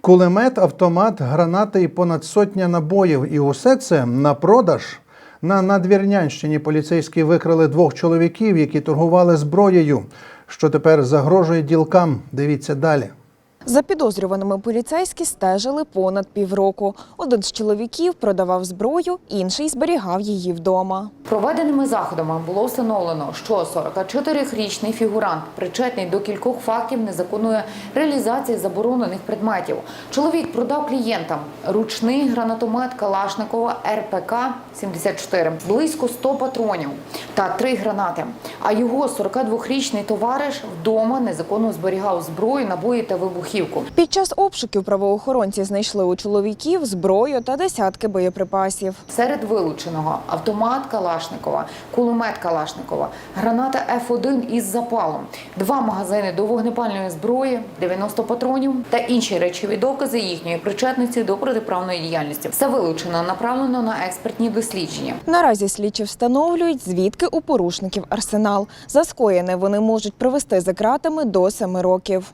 Кулемет, автомат, гранати і понад сотня набоїв. І усе це на продаж. На Надвірнянщині поліцейські викрили двох чоловіків, які торгували зброєю. Що тепер загрожує ділкам? Дивіться далі. За підозрюваними поліцейські стежили понад півроку. Один з чоловіків продавав зброю, інший зберігав її вдома. Проведеними заходами було встановлено, що 44-річний фігурант причетний до кількох фактів незаконної реалізації заборонених предметів. Чоловік продав клієнтам ручний гранатомет Калашникова РПК 74, близько 100 патронів та три гранати. А його 42-річний товариш вдома незаконно зберігав зброю, набої та вибухівку. Під час обшуків правоохоронці знайшли у чоловіків зброю та десятки боєприпасів. Серед вилученого автомат Калашникова, кулемет Калашникова, граната Ф1 із запалом, два магазини до вогнепальної зброї, 90 патронів та інші речові докази їхньої причетності до протиправної діяльності. Все вилучено, направлено на експертні дослідження. Наразі слідчі встановлюють, звідки у порушників арсенал. За скоєне вони можуть провести за ґратами до семи років.